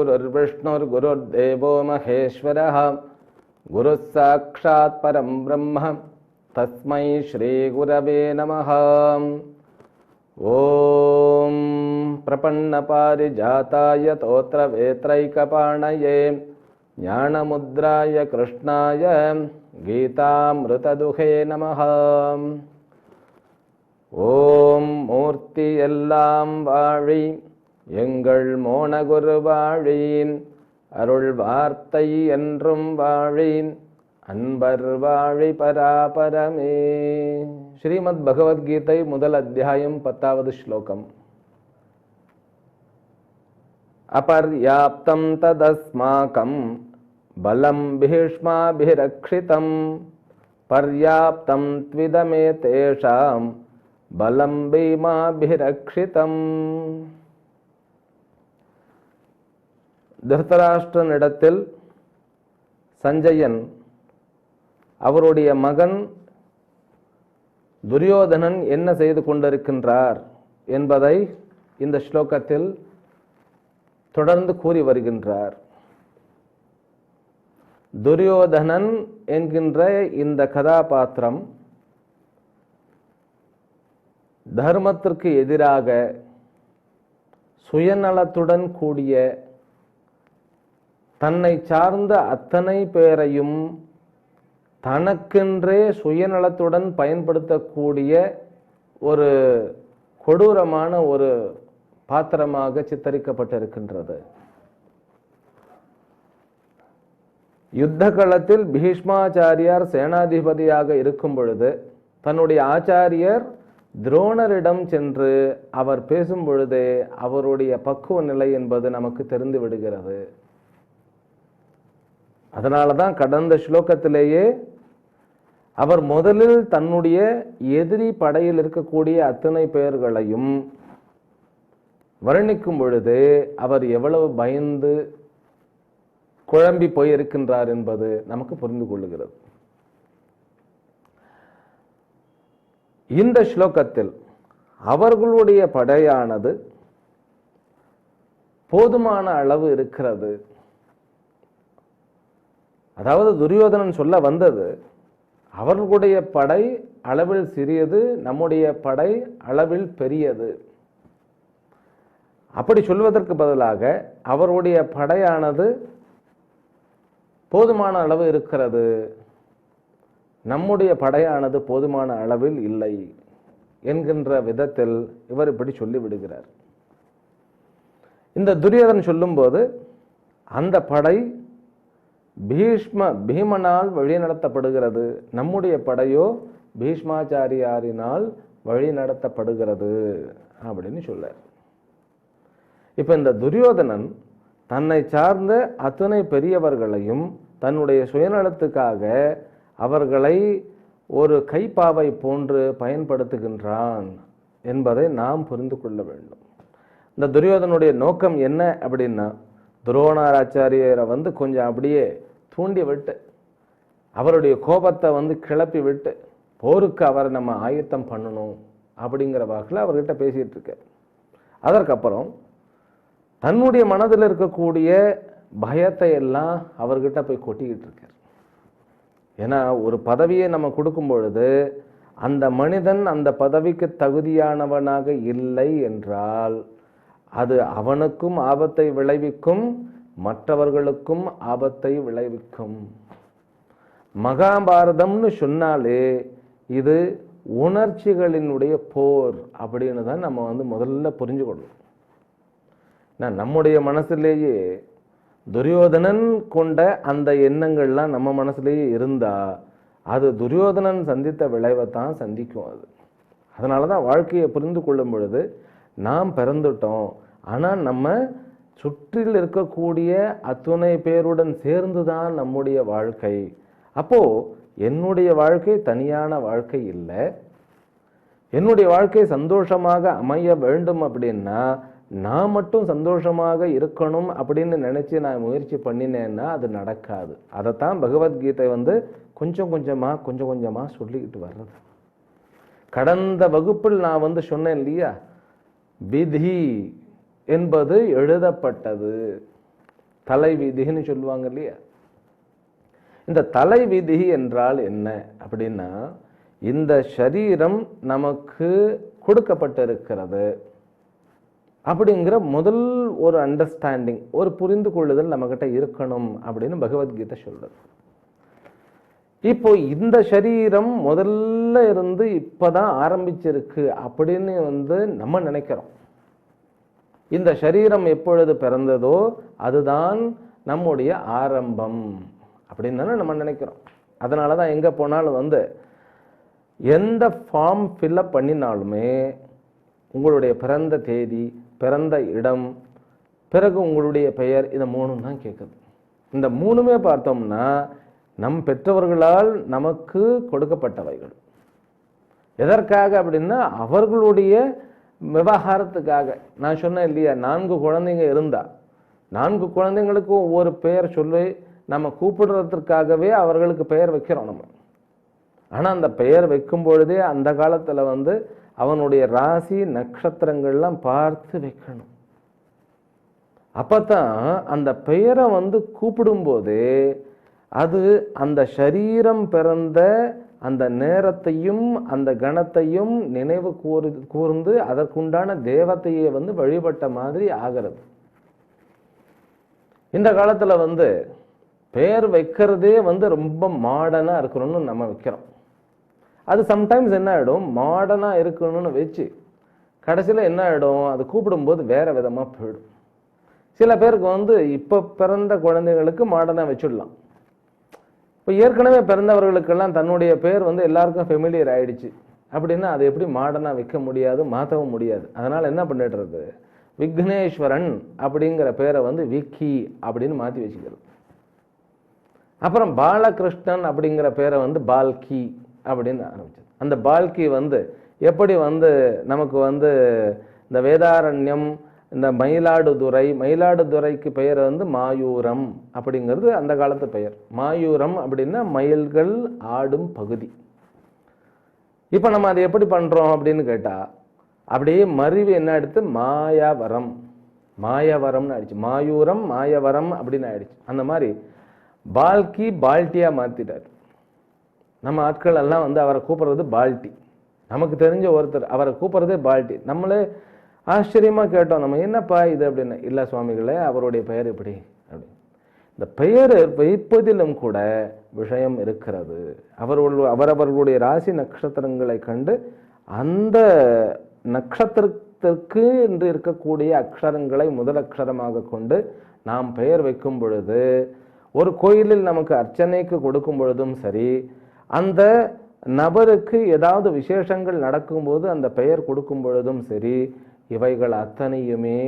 गुरुर्विष्णुर्गुरुर्देवो महेश्वरः। गुरुः साक्षात् परं ब्रह्म। तस्मै श्रीगुरवे नमः। ॐ प्रपन्नपारिजाताय तोत्रवेत्रैकपाणये ज्ञानमुद्राय कृष्णाय गीतामृतदुहे नमः। ॐ मूर्ति एल्लां वाणी எங்கள் மோனகுரு வாழி அருள் வார்த்தை என்றும் வாழி அன்பர் வாழி பராபரமே ஸ்ரீமத் பகவத்கீதை முதல் அத்தியாயம் பத்தாவது ஸ்லோகம் அபர்யாப்தம் ததஸ்மாகம் பலம் பீஷ்மாபிரக்ஷிதம் பர்யாப்தம் த்விதமே தேஷாம் பலம் பீமாபிரக்ஷிதம் திருத்தராஷ்டிரனிடத்தில் சஞ்சயன் அவருடைய மகன் துரியோதனன் என்ன செய்து கொண்டிருக்கின்றார் என்பதை இந்த ஸ்லோகத்தில் தொடர்ந்து கூறி வருகின்றார். துரியோதனன் என்கின்ற இந்த கதாபாத்திரம் தர்மத்திற்கு எதிராக சுயநலத்துடன் கூடிய தன்னை சார்ந்த அத்தனை பேரையும் தனக்கென்றே சுயநலத்துடன் பயன்படுத்தக்கூடிய ஒரு கொடூரமான ஒரு பாத்திரமாக சித்தரிக்கப்பட்டிருக்கின்றது. யுத்த களத்தில் பீஷ்மாச்சாரியார் சேனாதிபதியாக இருக்கும் பொழுது தன்னுடைய ஆச்சாரியர் துரோணரிடம் சென்று அவர் பேசும் பொழுதே அவருடைய பக்குவ நிலை என்பது நமக்கு தெரிந்து விடுகிறது. அதனால தான் கடந்த ஸ்லோகத்திலேயே அவர் முதலில் தன்னுடைய எதிரி படையில் இருக்கக்கூடிய அத்தனை பேர்களையும் வர்ணிக்கும் பொழுது அவர் எவ்வளவு பயந்து குழம்பி போயிருக்கின்றார் என்பது நமக்கு புரிந்து கொள்ளுகிறது. இந்த ஸ்லோகத்தில் அவர்களுடைய படையானது போதுமான அளவு இருக்கிறது. அதாவது துரியோதனன் சொல்ல வந்தது அவர்களுடைய படை அளவில் சிறியது நம்முடைய படை அளவில் பெரியது. அப்படி சொல்வதற்கு பதிலாக அவருடைய படையானது போதுமான அளவு இருக்கிறது. நம்முடைய படையானது போதுமான அளவில் இல்லை என்கின்ற விதத்தில் இவர் இப்படி சொல்லிவிடுகிறார். இந்த துரியோதன் சொல்லும்போது அந்த படை பீஷ்ம பீமனால் வழிநடத்தப்படுகிறது நம்முடைய படையோ பீஷ்மாச்சாரியாரினால் வழிநடத்தப்படுகிறது அப்படின்னு சொல்லார் இப்போ இந்த துரியோதனன் தன்னை சார்ந்த அத்தனை பெரியவர்களையும் தன்னுடைய சுயநலத்துக்காக அவர்களை ஒரு கைப்பாவை போன்று பயன்படுத்துகின்றான் என்பதை நாம் புரிந்து கொள்ள வேண்டும். இந்த துரியோதனுடைய நோக்கம் என்ன அப்படின்னா துரோணாராச்சாரியரை வந்து கொஞ்சம் அப்படியே தூண்டி விட்டு அவருடைய கோபத்தை வந்து கிளப்பி விட்டு போருக்கு அவரை நம்ம ஆயத்தம் பண்ணணும் அப்படிங்கிற வாக்கில் அவர்கிட்ட பேசிகிட்டு இருக்கார். அதற்கப்புறம் தன்னுடைய மனதில் இருக்கக்கூடிய பயத்தை எல்லாம் அவர்கிட்ட போய் கொட்டிக்கிட்டு இருக்கார். ஏன்னா ஒரு பதவியை நம்ம கொடுக்கும் பொழுது அந்த மனிதன் அந்த பதவிக்கு தகுதியானவனாக இல்லை என்றால் அது அவனுக்கும் ஆபத்தை விளைவிக்கும் மற்றவர்களுக்கும் ஆபத்தை விளைவிக்கும். மகாபாரதம்னு சொன்னாலே இது உணர்ச்சிகளினுடைய போர் அப்படின்னு தான் நம்ம வந்து முதல்ல புரிஞ்சுக்கணும் நான் நம்முடைய மனசுலேயே துரியோதனன் கொண்ட அந்த எண்ணங்கள்லாம் நம்ம மனசுலேயே இருந்தா அது துரியோதனன் சந்தித்த விளைவை தான் சந்திக்கும் அது. அதனால தான் வாழ்க்கையை புரிந்து கொள்ளும் பொழுது நாம் பிறந்துட்டோம். ஆனால் நம்ம சுற்றில் இருக்கக்கூடிய அத்துணை பேருடன் சேர்ந்து தான் நம்முடைய வாழ்க்கை. அப்போது என்னுடைய வாழ்க்கை தனியான வாழ்க்கை இல்லை. என்னுடைய வாழ்க்கை சந்தோஷமாக அமைய வேண்டும் அப்படின்னா நான் மட்டும் சந்தோஷமாக இருக்கணும் அப்படின்னு நினச்சி நான் முயற்சி பண்ணினேன்னா அது நடக்காது. அதைத்தான் பகவத்கீதை வந்து கொஞ்சம் கொஞ்சமாக கொஞ்சம் கொஞ்சமாக சொல்லிக்கிட்டு வர்றது. கடந்த வகுப்பில் நான் வந்து சொன்னேன் இல்லையா? விதி என்பது எழுதப்பட்டது. தலை விதின்னு சொல்லுவாங்க இல்லையா? இந்த தலை விதி என்றால் என்ன அப்படின்னா இந்த சரீரம் நமக்கு கொடுக்கப்பட்டிருக்கிறது அப்படிங்கிற முதல் ஒரு அண்டர்ஸ்டாண்டிங் ஒரு புரிந்து கொள்ளுதல் நம்மகிட்ட இருக்கணும் அப்படின்னு பகவத்கீதை சொல்றது. இப்போ இந்த சரீரம் முதல்ல இருந்து இப்போதான் ஆரம்பிச்சிருக்கு அப்படின்னு வந்து நம்ம நினைக்கிறோம். இந்த சரீரம் எப்பொழுது பிறந்ததோ அதுதான் நம்முடைய ஆரம்பம். அப்படின்னு தானே நம்ம நினைக்கிறோம். அதனால தான் எங்கே போனாலும் வந்து எந்த ஃபார்ம் ஃபில்அப் பண்ணினாலுமே உங்களுடைய பிறந்த தேதி பிறந்த இடம் பிறகு உங்களுடைய பெயர் இந்த மூணும் தான் கேட்குது. இந்த மூணுமே பார்த்தோம்னா நம் பெற்றவர்களால் நமக்கு கொடுக்கப்பட்டவைகள். எதற்காக அப்படின்னா அவர்களுடைய விவகாரத்துக்காக. நான் சொன்னேன் இல்லையா நான்கு குழந்தைங்க இருந்தா நான்கு குழந்தைங்களுக்கும் ஒவ்வொரு பெயர் சொல்லி நம்ம கூப்பிடுறதுக்காகவே அவர்களுக்கு பெயர் வைக்கிறோம் நம்ம. ஆனால் அந்த பெயர் வைக்கும் பொழுதே அந்த காலத்தில் வந்து அவனுடைய ராசி நட்சத்திரங்கள்லாம் பார்த்து வைக்கணும். அப்போ தான் அந்த பெயரை வந்து கூப்பிடும்போது அது அந்த சரீரம் பிறந்த அந்த நேரத்தையும் அந்த கணத்தையும் நினைவு கூறு கூர்ந்து அதற்குண்டான தேவத்தையே வந்து வழிபட்ட மாதிரி ஆகிறது. இந்த காலத்தில் வந்து பேர் வைக்கிறதே வந்து ரொம்ப மாடனாக இருக்கணும்னு நம்ம வைக்கிறோம். அது சம்டைம்ஸ் என்ன ஆகிடும் மாடனாக இருக்கணும்னு வச்சு கடைசியில் என்ன ஆகிடும் அது கூப்பிடும்போது வேற விதமாக போயிடும். சில பேருக்கு வந்து இப்போ பிறந்த குழந்தைகளுக்கு மாடனாக வச்சுடலாம். இப்போ ஏற்கனவே பிறந்தவர்களுக்கெல்லாம் தன்னுடைய பேர் வந்து எல்லாருக்கும் ஃபெமிலியர் ஆயிடுச்சு. அப்படின்னா அதை எப்படி மாடனாக விற்க முடியாது மாற்றவும் முடியாது. அதனால என்ன பண்ணிடுறது? விக்னேஸ்வரன் அப்படிங்கிற பேரை வந்து விக்கி அப்படின்னு மாற்றி வச்சுக்கிறது. அப்புறம் பாலகிருஷ்ணன் அப்படிங்கிற பேரை வந்து பால்கி அப்படின்னு ஆரம்பிச்சது. அந்த பால்கி வந்து எப்படி வந்து நமக்கு வந்து இந்த வேதாரண்யம் இந்த மயிலாடுதுறை மயிலாடுதுறைக்கு பெயர் வந்து மாயூரம் அப்படிங்கிறது அந்த காலத்து பெயர். மாயூரம் அப்படின்னா மயில்கள் ஆடும் பகுதி. இப்போ நம்ம அதை எப்படி பண்ணுறோம் அப்படின்னு கேட்டால் அப்படியே மருவி என்ன எடுத்து மாயாவரம். மாயவரம்னு ஆயிடுச்சு. மாயூரம் மாயவரம் அப்படின்னு ஆயிடுச்சு. அந்த மாதிரி பால்கி பால்ட்டியாக மாற்றிட்டார் நம்ம ஆட்கள் எல்லாம் வந்து அவரை கூப்பிட்றது பால்ட்டி நமக்கு தெரிஞ்ச ஒருத்தர் அவரை கூப்பிட்றதே பால்ட்டி நம்மளே ஆச்சரியமாக கேட்டோம் நம்ம என்னப்பா இது அப்படின்னு. இல்லை சுவாமிகளே அவருடைய பெயர் இப்படி. அப்படி இந்த பெயர் வைப்பதிலும் கூட விஷயம் இருக்கிறது. அவர்கள் அவரவர்களுடைய ராசி நட்சத்திரங்களை கண்டு அந்த நட்சத்திரத்திற்கு என்று இருக்கக்கூடிய அக்ஷரங்களை முதல் அக்ஷரமாக கொண்டு நாம் பெயர் வைக்கும் பொழுது ஒரு கோயிலில் நமக்கு அர்ச்சனைக்கு கொடுக்கும் பொழுதும் சரி அந்த நபருக்கு ஏதாவது விசேஷங்கள் நடக்கும்போது அந்த பெயர் கொடுக்கும் பொழுதும் சரி இவைகள் அத்தனையுமே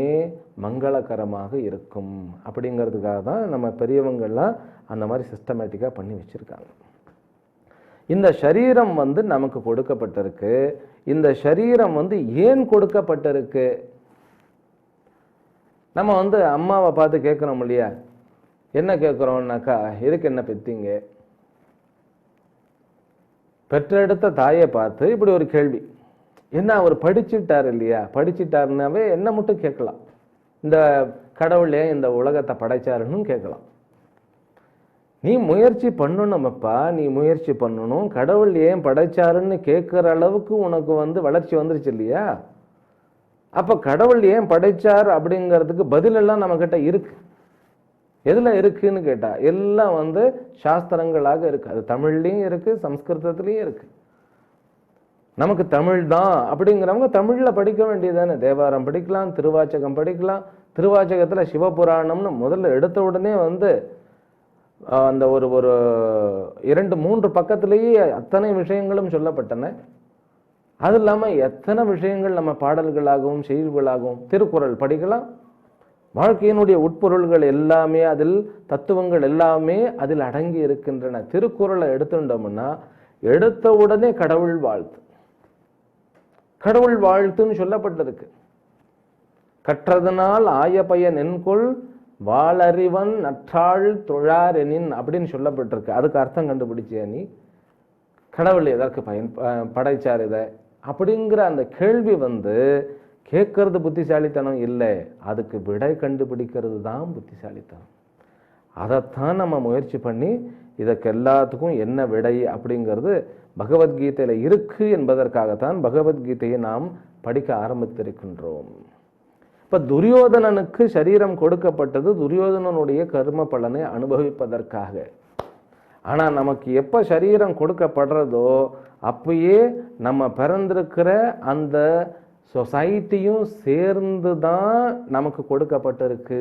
மங்களகரமாக இருக்கும். அப்படிங்கிறதுக்காக தான் நம்ம பெரியவங்கள்லாம் அந்த மாதிரி சிஸ்டமேட்டிக்காக பண்ணி வச்சிருக்காங்க. இந்த சரீரம் வந்து நமக்கு கொடுக்கப்பட்டிருக்கு. இந்த சரீரம் வந்து ஏன் கொடுக்கப்பட்டிருக்கு? நம்ம வந்து அம்மாவை பார்த்து கேட்குறோம் இல்லையா? என்ன கேட்குறோம்னாக்கா எதுக்கு என்ன பெத்தீங்க? பெற்றெடுத்த தாயை பார்த்து இப்படி ஒரு கேள்வி. என்ன அவர் படிச்சுட்டார் இல்லையா? படிச்சுட்டாருனாவே என்ன மட்டும் கேட்கலாம். இந்த கடவுள் ஏன் இந்த உலகத்தை படைச்சாருன்னு கேட்கலாம். நீ முயற்சி பண்ணணுமப்பா நீ முயற்சி பண்ணணும். கடவுள் ஏன் படைச்சாருன்னு கேட்குற அளவுக்கு உனக்கு வந்து வளர்ச்சி வந்துருச்சு இல்லையா? அப்போ கடவுள் ஏன் படைச்சார் அப்படிங்கிறதுக்கு பதிலெல்லாம் நம்மக்கிட்ட நம்ம கிட்ட இருக்கு. எதில் இருக்குன்னு கேட்டால் எல்லாம் வந்து சாஸ்திரங்களாக இருக்குது அது தமிழ்லேயும் இருக்கு சம்ஸ்கிருதத்துலேயும் இருக்கு. நமக்கு தமிழ் தான் அப்படிங்கிறவங்க தமிழில் படிக்க வேண்டியதானே தேவாரம் படிக்கலாம் திருவாச்சகம் படிக்கலாம். திருவாச்சகத்தில் சிவபுராணம்னு முதல்ல எடுத்த உடனே வந்து அந்த ஒரு ஒரு இரண்டு மூன்று பக்கத்திலேயே அத்தனை விஷயங்களும் சொல்லப்பட்டன. அது இல்லாமல் எத்தனை விஷயங்கள் நம்ம பாடல்களாகவும் செய்திகளாகவும் திருக்குறள் படிக்கலாம். வாழ்க்கையினுடைய உட்பொருள்கள் எல்லாமே அதில் தத்துவங்கள் எல்லாமே அதில் அடங்கி இருக்கின்றன. திருக்குறளை எடுத்துட்டோம்னா எடுத்த உடனே கடவுள் வாழ்த்து. கடவுள் வாழ்த்துன்னு சொல்லப்பட்டிருக்கு கற்றதனால் ஆய பயன் என்கொள் வாளறிவன் நற்றாள் தொழாரெனின் அப்படின்னு சொல்லப்பட்டிருக்கு. அதுக்கு அர்த்தம் கண்டுபிடிச்சியா நீ? கடவுள் எதற்கு பயன் ப- படைச்சார் இதை? அப்படிங்கிற அந்த கேள்வி வந்து கேட்கறது புத்திசாலித்தனம் இல்லை. அதுக்கு விடை கண்டுபிடிக்கிறது தான் புத்திசாலித்தனம். அதைத்தான் நம்ம முயற்சி பண்ணி இதற்கு எல்லாத்துக்கும் என்ன விடை அப்படிங்கிறது பகவத்கீதையில் இருக்குது என்பதற்காகத்தான் பகவத்கீதையை நாம் படிக்க ஆரம்பித்திருக்கின்றோம். இப்போ துரியோதனனுக்கு சரீரம் கொடுக்கப்பட்டது துரியோதனனுடைய கர்ம பலனை அனுபவிப்பதற்காக. ஆனால் நமக்கு எப்போ சரீரம் கொடுக்கப்படுறதோ அப்பயே நம்ம பிறந்திருக்கிற அந்த சொசைட்டியும் சேர்ந்து தான் நமக்கு கொடுக்கப்பட்டிருக்கு.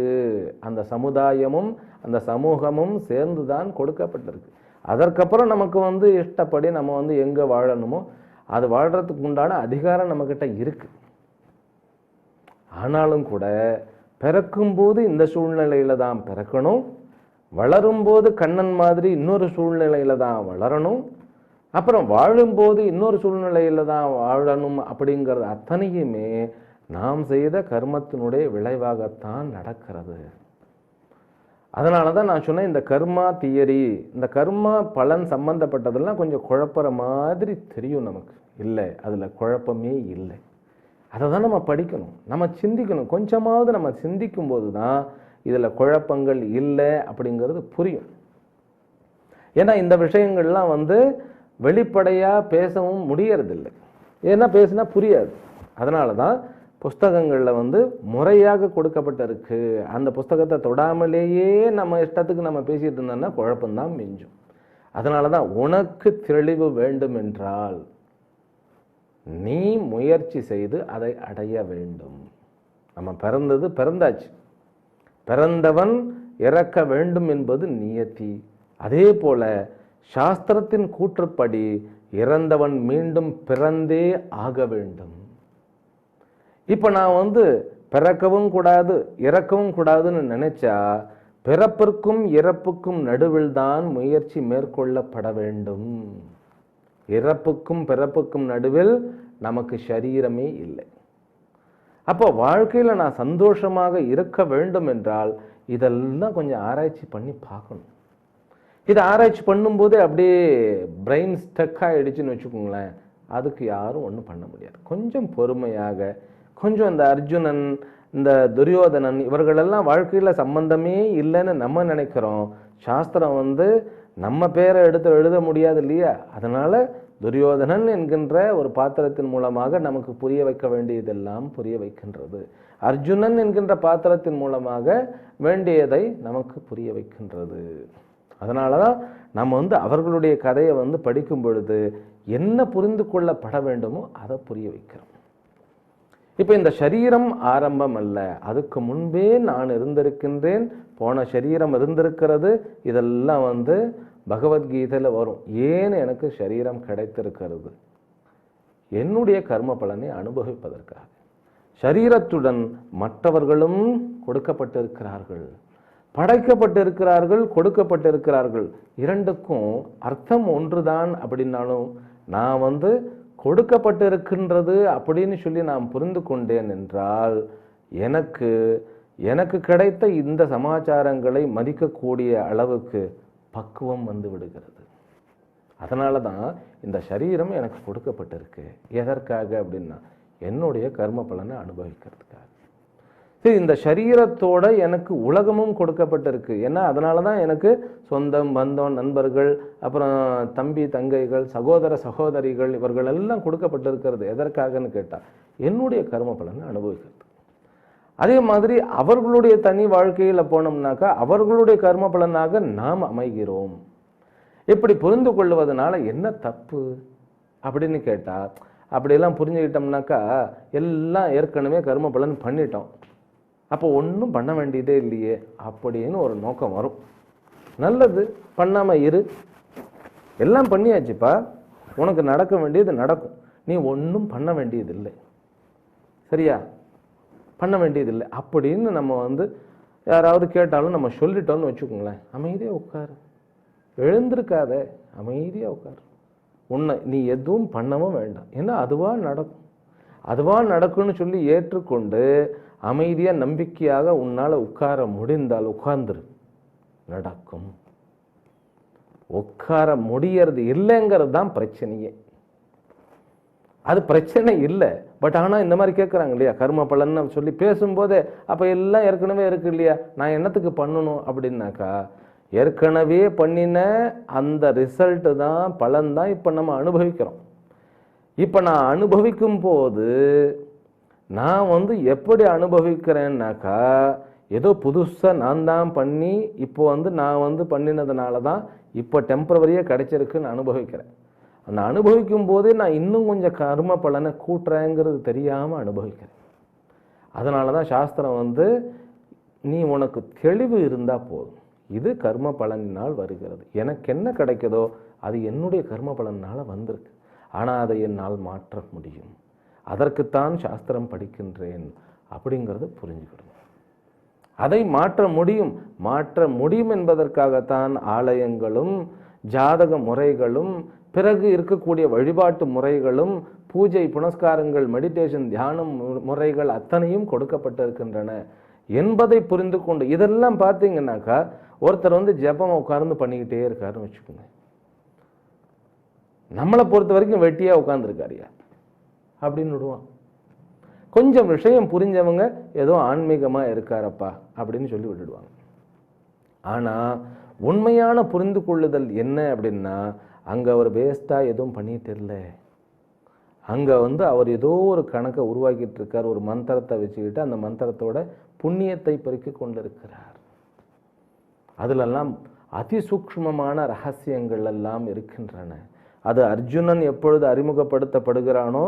அந்த சமுதாயமும் அந்த சமூகமும் சேர்ந்து தான் கொடுக்கப்பட்டிருக்கு. அதற்கப்புறம் நமக்கு வந்து இஷ்டப்படி நம்ம வந்து எங்கே வாழணுமோ அது வாழ்கிறதுக்கு உண்டான அதிகாரம் நம்மக்கிட்ட இருக்குது ஆனாலும் கூட பிறக்கும்போது இந்த சூழ்நிலையில் தான் பிறக்கணும். வளரும்போது கண்ணன் மாதிரி இன்னொரு சூழ்நிலையில் தான் வளரணும். அப்புறம் வாழும்போது இன்னொரு சூழ்நிலையில் தான் வாழணும் அப்படிங்கிறது அத்தனையுமே நாம் செய்த கர்மத்தினுடைய விளைவாகத்தான் நடக்கிறது. அதனால தான் நான் சொன்னேன் இந்த கர்மா தியரி இந்த கர்மா பலன் சம்பந்தப்பட்டதெல்லாம் கொஞ்சம் குழப்புற மாதிரி தெரியும் நமக்கு. இல்லை அதில் குழப்பமே இல்லை. அதை தான் நம்ம படிக்கணும் நம்ம சிந்திக்கணும். கொஞ்சமாவது நம்ம சிந்திக்கும் போது தான் இதில் குழப்பங்கள் இல்லை அப்படிங்கிறது புரியும். ஏன்னா இந்த விஷயங்கள்லாம் வந்து வெளிப்படையாக பேசவும் முடியறதில்லை. ஏன்னா பேசினா புரியாது. அதனால தான் புஸ்தகங்களில் வந்து முறையாக கொடுக்கப்பட்டிருக்கு. அந்த புஸ்தகத்தை தொடாமலேயே நம்ம இஷ்டத்துக்கு நம்ம பேசிகிட்டு இருந்தோம்னா குழப்பம்தான் மிஞ்சும். அதனால தான் உனக்கு தெளிவு வேண்டும் என்றால் நீ முயற்சி செய்து அதை அடைய வேண்டும். நம்ம பிறந்தது பிறந்தாச்சு. பிறந்தவன் இறக்க வேண்டும் என்பது நியத்தி. அதே போல் சாஸ்திரத்தின் கூற்றுப்படி இறந்தவன் மீண்டும் பிறந்தே ஆக வேண்டும். இப்ப நான் வந்து பிறக்கவும் கூடாது இறக்கவும் கூடாதுன்னு நினைச்சா பிறப்பிற்கும் இறப்புக்கும் நடுவில் தான் முயற்சி மேற்கொள்ளப்பட வேண்டும். இறப்புக்கும் பிறப்புக்கும் நடுவில் நமக்கு சரீரமே இல்லை. அப்போ வாழ்க்கையில நான் சந்தோஷமாக இருக்க வேண்டும் என்றால் இதெல்லாம் கொஞ்சம் ஆராய்ச்சி பண்ணி பார்க்கணும். இதை ஆராய்ச்சி பண்ணும்போது அப்படியே பிரெயின் ஸ்டக் ஆகிடுச்சுன்னு வச்சுக்கோங்களேன். அதுக்கு யாரும் ஒன்றும் பண்ண முடியாது. கொஞ்சம் பொறுமையாக கொஞ்சம் இந்த அர்ஜுனன் இந்த துரியோதனன் இவர்களெல்லாம் வாழ்க்கையில் சம்பந்தமே இல்லைன்னு நம்ம நினைக்கிறோம். சாஸ்திரம் வந்து நம்ம பேரை எடுத்து எழுத முடியாது இல்லையா? அதனால் துரியோதனன் என்கின்ற ஒரு பாத்திரத்தின் மூலமாக நமக்கு புரிய வைக்க வேண்டியதெல்லாம் புரிய வைக்கின்றது. அர்ஜுனன் என்கின்ற பாத்திரத்தின் மூலமாக வேண்டியதை நமக்கு புரிய வைக்கின்றது. அதனால தான் நம்ம வந்து அவர்களுடைய கதையை வந்து படிக்கும் பொழுது என்ன புரிந்து கொள்ளப்பட வேண்டுமோ அதை புரிய வைக்கிறோம். இப்போ இந்த சரீரம் ஆரம்பம் அல்ல. அதுக்கு முன்பே நான் இருந்திருக்கின்றேன் போன சரீரம் இருந்திருக்கிறது இதெல்லாம் வந்து பகவத்கீதையில் வரும். ஏன் எனக்கு சரீரம் கிடைத்திருக்கிறது? என்னுடைய கர்ம பலனை அனுபவிப்பதற்காக. சரீரத்துடன் மற்றவர்களும் கொடுக்கப்பட்டிருக்கிறார்கள். படைக்கப்பட்டிருக்கிறார்கள் கொடுக்கப்பட்டிருக்கிறார்கள். இரண்டுக்கும் அர்த்தம் ஒன்றுதான் அப்படின்னாலும் நான் வந்து கொடுக்கப்பட்டிருக்கின்றது அப்படின்னு சொல்லி நான் புரிந்து கொண்டேன் என்றால் எனக்கு எனக்கு கிடைத்த இந்த சமாச்சாரங்களை மதிக்கக்கூடிய அளவுக்கு பக்குவம் வந்து விடுகிறது. அதனால தான் இந்த சரீரம் எனக்கு கொடுக்கப்பட்டிருக்கு. எதற்காக அப்படின்னா என்னுடைய கர்ம பலனை அனுபவிக்கிறதுக்காக. சரி இந்த சரீரத்தோட எனக்கு உலகமும் கொடுக்கப்பட்டிருக்கு. ஏன்னா அதனால தான் எனக்கு சொந்தம் பந்தம் நண்பர்கள் அப்புறம் தம்பி தங்கைகள் சகோதர சகோதரிகள் இவர்கள் எல்லாம் கொடுக்கப்பட்டிருக்கிறது. எதற்காகன்னு கேட்டால் என்னுடைய கர்ம பலனை அனுபவிக்கிறது. அதே மாதிரி அவர்களுடைய தனி வாழ்க்கையில் போனோம்னாக்கா அவர்களுடைய கர்ம பலனாக நாம் அமைகிறோம். இப்படி புரிந்து கொள்வதனால என்ன தப்பு அப்படின்னு கேட்டால் அப்படியெல்லாம் புரிஞ்சுக்கிட்டோம்னாக்கா எல்லாம் ஏற்கனவே கர்ம பலன் பண்ணிட்டோம். அப்போ ஒன்றும் பண்ண வேண்டியதே இல்லையே அப்படின்னு ஒரு நோக்கம் வரும். நல்லது பண்ணாமல் இரு. எல்லாம் பண்ணியாச்சுப்பா. உனக்கு நடக்க வேண்டியது நடக்கும். நீ ஒன்றும் பண்ண வேண்டியதில்லை. சரியா? பண்ண வேண்டியதில்லை. அப்படின்னு நம்ம வந்து யாராவது கேட்டாலும் நம்ம சொல்லிட்டோம்னு வச்சுக்கோங்களேன். அமைதியாக உட்காரு. எழுந்திருக்காத. அமைதியாக உட்காரு. உன்னை நீ எதுவும் பண்ணவும் வேண்டாம். ஏன்னா அதுவாக நடக்கும். அதுவாக நடக்கும்னு சொல்லி ஏற்றுக்கொண்டு அமைதியாக நம்பிக்கையாக உன்னால் உட்கார முடிந்தால் உட்கார்ந்துரு. நடக்கும். உட்கார முடியறது இல்லைங்கிறது தான் பிரச்சனையே. அது பிரச்சனை இல்லை. பட் ஆனால் இந்த மாதிரி கேட்குறாங்க இல்லையா? கர்ம பலன்னு சொல்லி பேசும்போதே அப்போ எல்லாம் ஏற்கனவே இருக்கு இல்லையா? நான் என்னத்துக்கு பண்ணணும் அப்படின்னாக்கா ஏற்கனவே பண்ணின அந்த ரிசல்ட்டு தான் பலன் தான் இப்போ நம்ம அனுபவிக்கிறோம். இப்போ நான் அனுபவிக்கும் போது நான் வந்து எப்படி அனுபவிக்கிறேன்னாக்கா ஏதோ புதுசாக நான் தான் பண்ணி இப்போ வந்து நான் வந்து பண்ணினதுனால தான் இப்போ டெம்பரவரியாக கிடைச்சிருக்குன்னு அனுபவிக்கிறேன். அந்த அனுபவிக்கும் போதே நான் இன்னும் கொஞ்சம் கர்ம பலனை கூட்டுறேங்கிறது தெரியாமல் அனுபவிக்கிறேன். அதனால தான் சாஸ்திரம் வந்து நீ உனக்கு தெளிவு இருந்தால் போதும். இது கர்ம பலனினால் வருகிறது. எனக்கு என்ன கிடைக்குதோ அது என்னுடைய கர்ம பலனால் வந்திருக்கு. ஆனால் அதை என்னால் மாற்ற முடியும். அதற்குத்தான் சாஸ்திரம் படிக்கின்றேன் அப்படிங்கிறத புரிஞ்சுக்கணும். அதை மாற்ற முடியும். மாற்ற முடியும் என்பதற்காகத்தான் ஆலயங்களும் ஜாதக முறைகளும் பிறகு இருக்கக்கூடிய வழிபாட்டு முறைகளும் பூஜை புனஸ்காரங்கள் மெடிடேஷன் தியானம் மு- முறைகள் அத்தனையும் கொடுக்கப்பட்டிருக்கின்றன என்பதை புரிந்து கொண்டு இதெல்லாம் பார்த்தீங்கன்னாக்கா ஒருத்தர் வந்து ஜபம் உட்கார்ந்து பண்ணிக்கிட்டே இருக்காருன்னு வச்சுக்கோங்க. நம்மளை பொறுத்த வரைக்கும் வெட்டியாக உட்காந்துருக்காருயா அப்படின்னு விடுவான். கொஞ்சம் விஷயம் புரிஞ்சவங்க ஏதோ ஆன்மீகமா இருக்காரப்பா அப்படின்னு சொல்லி விட்டுடுவாங்க. ஆனா உண்மையான புரிந்து கொள்ளுதல் என்ன அப்படின்னா அங்க அவர் வேஸ்ட்டாக எதுவும் பண்ணிகிட்டு இல்லை. அங்க வந்து அவர் ஏதோ ஒரு கணக்கை உருவாக்கிட்டு இருக்கார் ஒரு மந்திரத்தை வச்சுக்கிட்டு அந்த மந்திரத்தோட புண்ணியத்தை பெருக்கிக் கொண்டிருக்கிறார். அதிலெல்லாம் அதிசூக்ஷ்மமான ரகசியங்கள் எல்லாம் இருக்கின்றன. அது அர்ஜுனன் எப்பொழுது அறிமுகப்படுத்தப்படுகிறானோ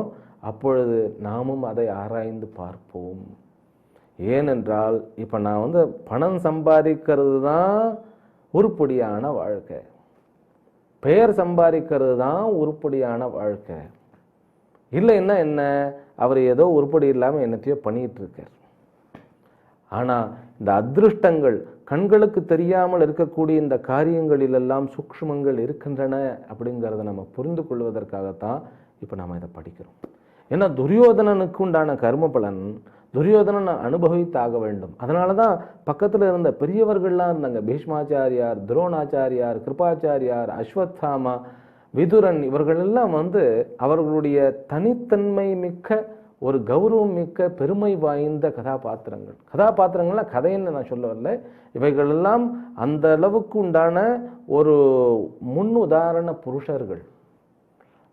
அப்பொழுது நாமும் அதை ஆராய்ந்து பார்ப்போம். ஏனென்றால் இப்போ நான் வந்து பணம் சம்பாதிக்கிறது தான் உருப்படியான வாழ்க்கை. பெயர் சம்பாதிக்கிறது தான் உருப்படியான வாழ்க்கை. இல்லைன்னா என்ன? அவர் ஏதோ உருப்படி இல்லாமல் என்னத்தையோ பண்ணிகிட்டு இருக்கார். ஆனால் இந்த அதிருஷ்டங்கள் கண்களுக்கு தெரியாமல் இருக்கக்கூடிய இந்த காரியங்களிலெல்லாம் சூக்ஷ்மங்கள் இருக்கின்றன அப்படிங்கிறத நம்ம புரிந்து கொள்வதற்காகத்தான் இப்போ நம்ம இதை படிக்கிறோம். ஏன்னா துரியோதனனுக்கு உண்டான கர்ம பலன் துரியோதனன் அனுபவித்தாக வேண்டும். அதனால தான் பக்கத்தில் இருந்த பெரியவர்கள்லாம் இருந்தாங்க. பீஷ்மாச்சாரியார் துரோணாச்சாரியார் கிருபாச்சாரியார் அஸ்வத்தாமா விதுரன் இவர்களெல்லாம் வந்து அவர்களுடைய தனித்தன்மை மிக்க ஒரு கௌரவம் மிக்க பெருமை வாய்ந்த கதாபாத்திரங்கள். கதாபாத்திரங்கள்லாம் கதைன்னு நான் சொல்ல வரல. இவைகளெல்லாம் அந்த அளவுக்கு உண்டான ஒரு முன் உதாரண புருஷர்கள்.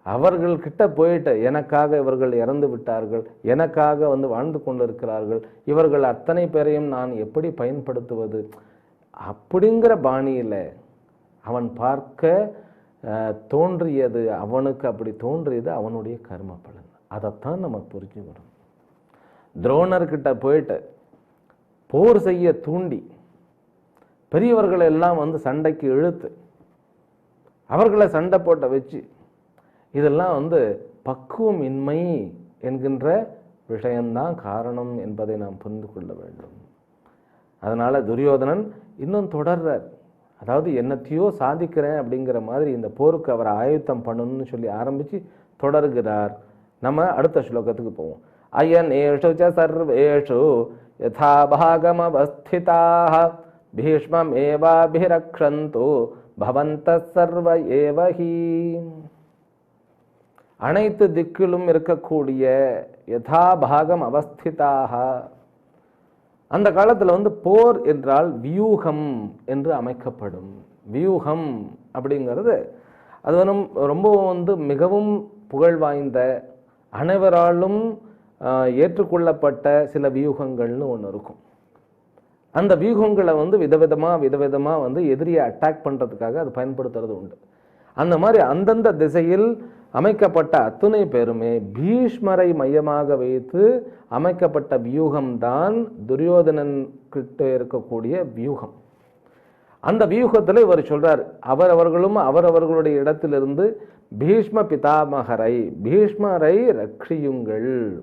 அவர்கள்கிட்ட போயிட்டு எனக்காக இவர்கள் இறந்து விட்டார்கள் எனக்காக வந்து வாழ்ந்து கொண்டிருக்கிறார்கள் இவர்கள் அத்தனை பேரையும் நான் எப்படி பயன்படுத்துவது? அப்படிங்கிற பாணியில் அவன் பார்க்க தோன்றியது அவனுக்கு அப்படி தோன்றியது அவனுடைய கர்ம பலன். அதைத்தான் நம்ம புரிஞ்சுக்கணும் துரோணர்கிட்ட போயிட்டு போர் செய்ய தூண்டி பெரியவர்களை எல்லாம் வந்து சண்டைக்கு இழுத்து அவர்களை சண்டை போட்ட வச்சு இதெல்லாம் வந்து பக்குவமின்மை என்கின்ற விஷயம்தான் காரணம் என்பதை நாம் புரிந்து கொள்ள வேண்டும். அதனால் துரியோதனன் இன்னும் தொடர்றார். அதாவது என்னத்தையோ சாதிக்கிறேன் அப்படிங்கிற மாதிரி இந்த போருக்கு அவரை ஆயுத்தம் பண்ணணும்னு சொல்லி ஆரம்பித்து தொடர்கிறார். நம்ம அடுத்த ஸ்லோகத்துக்கு போவோம். அயன் ஏஷு ச சர்வேஷு யதா பாகமவஸ்திதாக பீஷ்மம் ஏவாபிரக்ஷந்து பவந்த சர்வ ஏவஹி. அனைத்து திக்கிலும் இருக்கக்கூடிய யதாபாகம் அவஸ்திதாக. அந்த காலத்தில் வந்து போர் என்றால் வியூகம் என்று அமைக்கப்படும். வியூகம் அப்படிங்கிறது அது வந்து ரொம்ப வந்து மிகவும் புகழ் வாய்ந்த அனைவராலும் ஏற்றுக்கொள்ளப்பட்ட சில வியூகங்கள்னு ஒன்று இருக்கும். அந்த வியூகங்களை வந்து விதவிதமாக விதவிதமாக வந்து எதிரியை அட்டாக் பண்ணுறதுக்காக அது பயன்படுத்துறது உண்டு. அந்த மாதிரி அந்தந்த திசையில் அமைக்கப்பட்ட அத்துணை பேருமே பீஷ்மரை மையமாக வைத்து அமைக்கப்பட்ட வியூகம்தான் துரியோதனன் கிட்ட இருக்கக்கூடிய வியூகம். அந்த வியூகத்தில் இவர் சொல்றார் அவரவர்களும் அவரவர்களுடைய இடத்திலிருந்து பீஷ்ம பிதாமகரை பீஷ்மரை ரட்சியுங்கள்.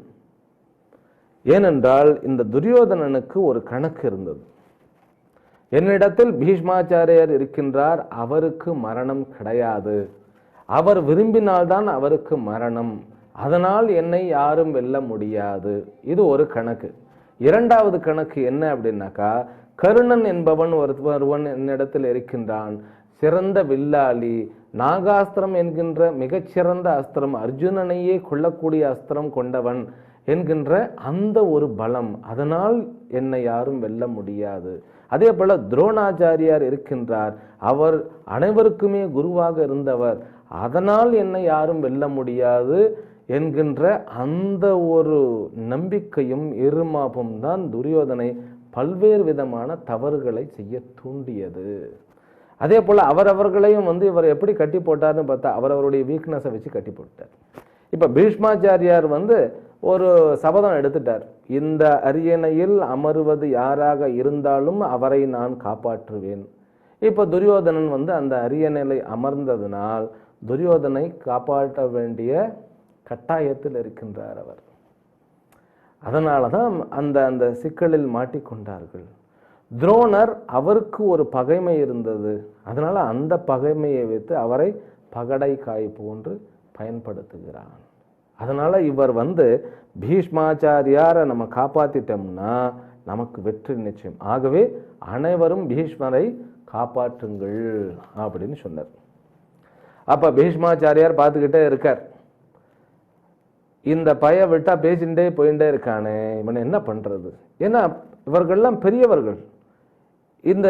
ஏனென்றால் இந்த துரியோதனனுக்கு ஒரு கணக்கு இருந்தது. என்னிடத்தில் பீஷ்மாச்சாரியர் இருக்கின்றார் அவருக்கு மரணம் கிடையாது. அவர் விரும்பினால்தான் அவருக்கு மரணம். அதனால் என்னை யாரும் வெல்ல முடியாது. இது ஒரு கணக்கு. இரண்டாவது கணக்கு என்ன அப்படின்னாக்கா கருணன் என்பவன் ஒரு ஒருவன் என்னிடத்தில் இருக்கின்றான். சிறந்த வில்லாளி நாகாஸ்திரம் என்கின்ற மிகச்சிறந்த அஸ்திரம் அர்ஜுனனையே கொள்ளக்கூடிய அஸ்திரம் கொண்டவன் என்கின்ற அந்த ஒரு பலம். அதனால் என்னை யாரும் வெல்ல முடியாது. அதே போல துரோணாச்சாரியார் இருக்கின்றார். அவர் அனைவருக்குமே குருவாக இருந்தவர். அதனால் என்னை யாரும் வெல்ல முடியாது என்கின்ற அந்த ஒரு நம்பிக்கையும் இருமாப்பும் தான் துரியோதனை பல்வேறு விதமான தவறுகளை செய்ய தூண்டியது. அதே போல் அவரவர்களையும் வந்து இவர் எப்படி கட்டி போட்டார்னு பார்த்தா அவரவருடைய வீக்னஸை வச்சு கட்டி போட்டார். இப்போ பீஷ்மாச்சாரியார் வந்து ஒரு சபதம் எடுத்துட்டார். இந்த அரியணையில் அமருவது யாராக இருந்தாலும் அவரை நான் காப்பாற்றுவேன். இப்போ துரியோதனன் வந்து அந்த அரியணையில் அமர்ந்ததினால் துரியோதனை காப்பாற்ற வேண்டிய கட்டாயத்தில் இருக்கின்றார் அவர். அதனால தான் அந்த அந்த சிக்கலில் மாட்டிக்கொண்டார்கள். துரோணர் அவருக்கு ஒரு பகைமை இருந்தது. அதனால் அந்த பகைமையை வைத்து அவரை பகடை காய் போன்று பயன்படுத்துகிறான். அதனால் இவர் வந்து பீஷ்மாச்சாரியாரை நம்ம காப்பாற்றிட்டோம்னா நமக்கு வெற்றி நிச்சயம். ஆகவே அனைவரும் பீஷ்மரை காப்பாற்றுங்கள் அப்படின்னு சொன்னார். அப்போ பீஷ்மாச்சாரியார் பார்த்துக்கிட்டே இருக்கார். இந்த பய விட்டா பேசிண்டே போயிட்டே இருக்கானே இவனை என்ன பண்ணுறது ஏன்னா இவர்கள்லாம் பெரியவர்கள். இந்த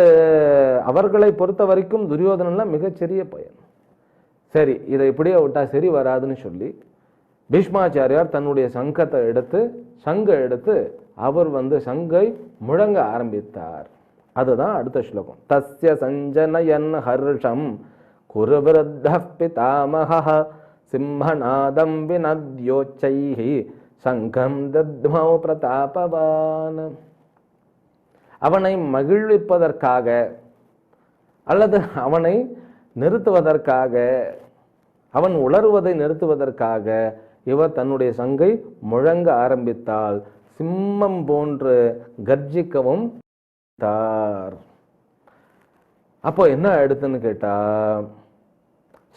அவர்களை பொறுத்த வரைக்கும் துரியோதனெல்லாம் மிகச்சிறிய பையன். சரி இதை இப்படியே விட்டா சரி வராதுன்னு சொல்லி பீஷ்மாச்சாரியார் தன்னுடைய சங்கத்தை எடுத்து சங்கை எடுத்து அவர் வந்து சங்கை முழங்க ஆரம்பித்தார். அதுதான் அடுத்த ஸ்லோகம். தஸ்ய சஞ்சனயன் ஹர்ஷம் குருவிருத்த பிதாமக சிம்மநாதம் வினத்யோச்சைஹி சங்கம் தத்மௌ பிரதாபவான் அவனை மகிழ்விப்பதற்காக அல்லது அவனை நிறுத்துவதற்காக அவன் உளறுவதை நிறுத்துவதற்காக இவர் தன்னுடைய சங்கை முழங்க ஆரம்பித்தால் சிம்மம் போன்று கர்ஜிக்கவும் தார். அப்போ என்ன எடுத்துன்னு கேட்டால்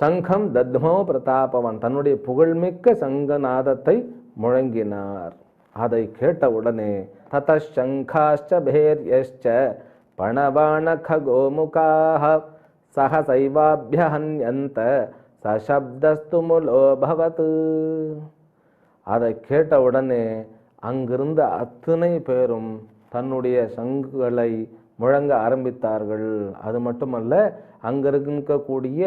சங்கம் தத்மோ பிரதாபவன். தன்னுடைய புகழ்மிக்க சங்கநாதத்தை முழங்கினார். அதை கேட்டவுடனே உடனே ததசங்காஷ்ட பேர்யஷ்ட ககோமுகாக சகசைவாபியஹன்யந்த சசப்தஸ்து முலோபவத். அதை கேட்டவுடனே அங்கிருந்த அத்தனை பேரும் தன்னுடைய சங்குகளை முழங்க ஆரம்பித்தார்கள். அது மட்டுமல்ல அங்கே இருக்கக்கூடிய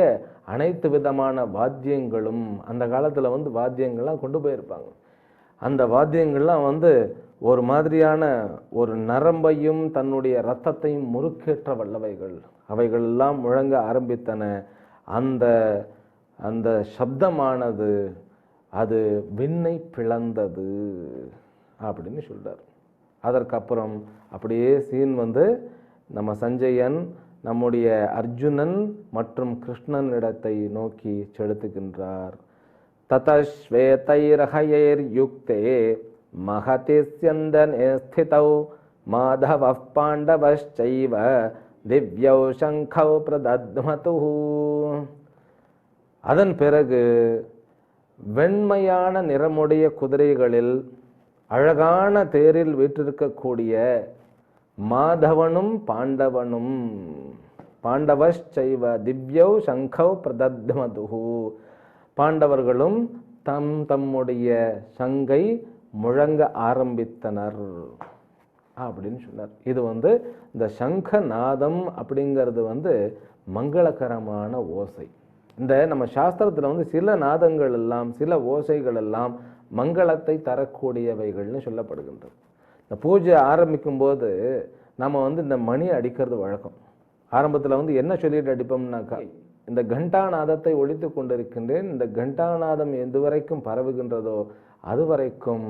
அனைத்து விதமான வாத்தியங்களும் அந்த காலத்தில் வந்து வாத்தியங்கள்லாம் கொண்டு போயிருப்பாங்க. அந்த வாத்தியங்கள்லாம் வந்து ஒரு மாதிரியான ஒரு நரம்பையும் தன்னுடைய ரத்தத்தையும் முறுக்கேற்ற வல்லவைகள். அவைகள் எல்லாம் முழங்க ஆரம்பித்தன. அந்த அந்த சப்தமானது அது விண்ணை பிளந்தது அப்படின்னு சொல்கிறார் அதற்கப்புறம் அப்படியே சீன் வந்து நம்ம சஞ்சயன் நம்முடைய அர்ஜுனன் மற்றும் கிருஷ்ணன் இடத்தை நோக்கி செலுத்துகின்றார். ததஸ்வேதைரகையர் யுக்தே மகதிஸ்யந்தனே ஸ்திதௌ மாதவ பாண்டவச்சைவ திவ்யௌ சங்கௌ பிரதத்மது அதன் பிறகு வெண்மையான நிறமுடைய குதிரைகளில் அழகான தேரில் வீற்றிருக்கக்கூடிய மாதவனும் பாண்டவனும். பாண்டவಶ್ಚைவ திவ்யௌ சங்கௌ பிரதத்மதுகு பாண்டவர்களும் தம் தம்முடைய சங்கை முழங்க ஆரம்பித்தனர். அப்படின்னு சொன்னார். இது வந்து இந்த சங்க நாதம் அப்படிங்கிறது வந்து மங்களகரமான ஓசை. இந்த நம்ம சாஸ்திரத்தில் வந்து சில நாதங்கள் எல்லாம் சில ஓசைகள் எல்லாம் மங்களத்தை தரக்கூடியவைகள்னு சொல்லப்படுகின்றது. இந்த பூஜை ஆரம்பிக்கும் போது நம்ம வந்து இந்த மணி அடிக்கிறது வழக்கம். ஆரம்பத்தில் வந்து என்ன சொல்லிட்டு அடிப்போம்னாக்கா இந்த கண்டாநாதத்தை ஒழித்து கொண்டிருக்கின்றேன் இந்த கண்டாநாதம் எது வரைக்கும் பரவுகின்றதோ அது வரைக்கும்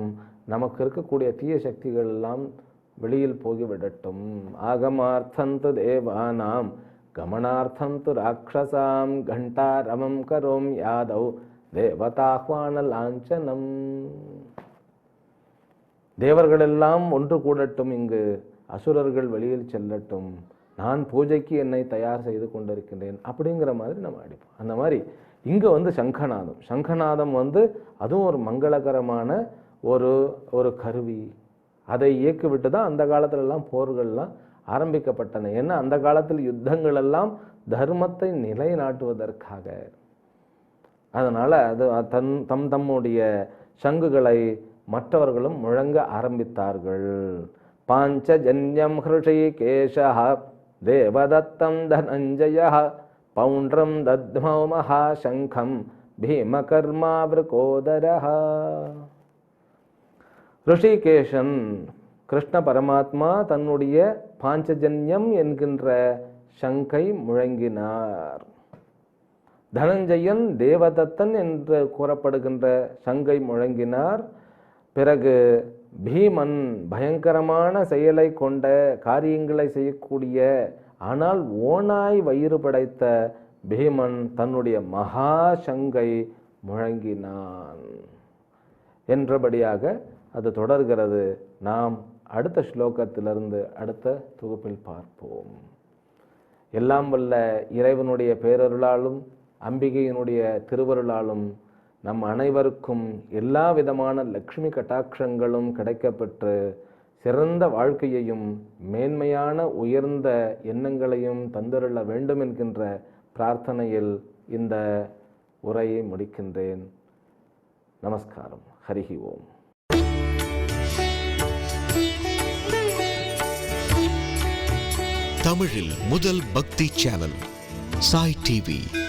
நமக்கு இருக்கக்கூடிய தீய சக்திகள் எல்லாம் வெளியில் போகிவிடட்டும். ஆகமார்த்தந்து தேவானாம் கமனார்த்தம் து ராட்சசாம் கண்டாரமம் கரோம் யாதவ் தேவதாஹ்வான லாஞ்சனம். தேவர்களெல்லாம் ஒன்று கூடட்டும் இங்கு அசுரர்கள் வெளியில் செல்லட்டும். நான் பூஜைக்கு என்னை தயார் செய்து கொண்டிருக்கின்றேன் அப்படிங்கிற மாதிரி நம்ம அடிப்போம். அந்த மாதிரி இங்கே வந்து சங்கநாதம். சங்கநாதம் வந்து அதுவும் ஒரு மங்களகரமான ஒரு ஒரு கருவி. அதை இயக்கிவிட்டு தான் அந்த காலத்துலலாம் போர்கள்லாம் ஆரம்பிக்கப்பட்டன. ஏன்னா அந்த காலத்தில் யுத்தங்கள் எல்லாம் தர்மத்தை நிலைநாட்டுவதற்காக. அதனால் அது தன் தம் தம்முடைய சங்குகளை மற்றவர்களும் முழங்க ஆரம்பித்தார்கள். பாஞ்சஜன்யம் ஹிருஷிகேஷா தேவதத்தம் தனஞ்சய பௌண்ட்ரம் தத்மோ மகாசங்கம் பீமகர்மாவிருகோதரः ரிஷிகேஷன் கிருஷ்ண பரமாத்மா தன்னுடைய பாஞ்சஜன்யம் என்கின்ற சங்கை முழங்கினார். தனஞ்சயன் தேவதத்தன் என்று கூறப்படுகின்ற சங்கை முழங்கினார். பிறகு பீமன் பயங்கரமான செயலை கொண்ட காரியங்களை செய்யக்கூடிய ஆனால் ஓனாய் வயிறு படைத்த பீமன் தன்னுடைய மகா சங்கை முழங்கினான். என்றபடியாக அது தொடர்கிறது. நாம் அடுத்த ஸ்லோகத்திலிருந்து அடுத்த தொகுப்பில் பார்ப்போம். எல்லாம் வல்ல இறைவனுடைய பேரருளாலும் அம்பிகையினுடைய திருவருளாலும் நம் அனைவருக்கும் எல்லா விதமான லக்ஷ்மி கட்டாட்சங்களும் கிடைக்கப்பெற்று சிறந்த வாழ்க்கையையும் மேன்மையான உயர்ந்த எண்ணங்களையும் தந்தருள வேண்டும் என்கின்ற பிரார்த்தனையில் இந்த உரையை முடிக்கின்றேன். நமஸ்காரம். ஹரிஹி ஓம். தமிழில் முதல் பக்தி சேனல் சாய் டிவி.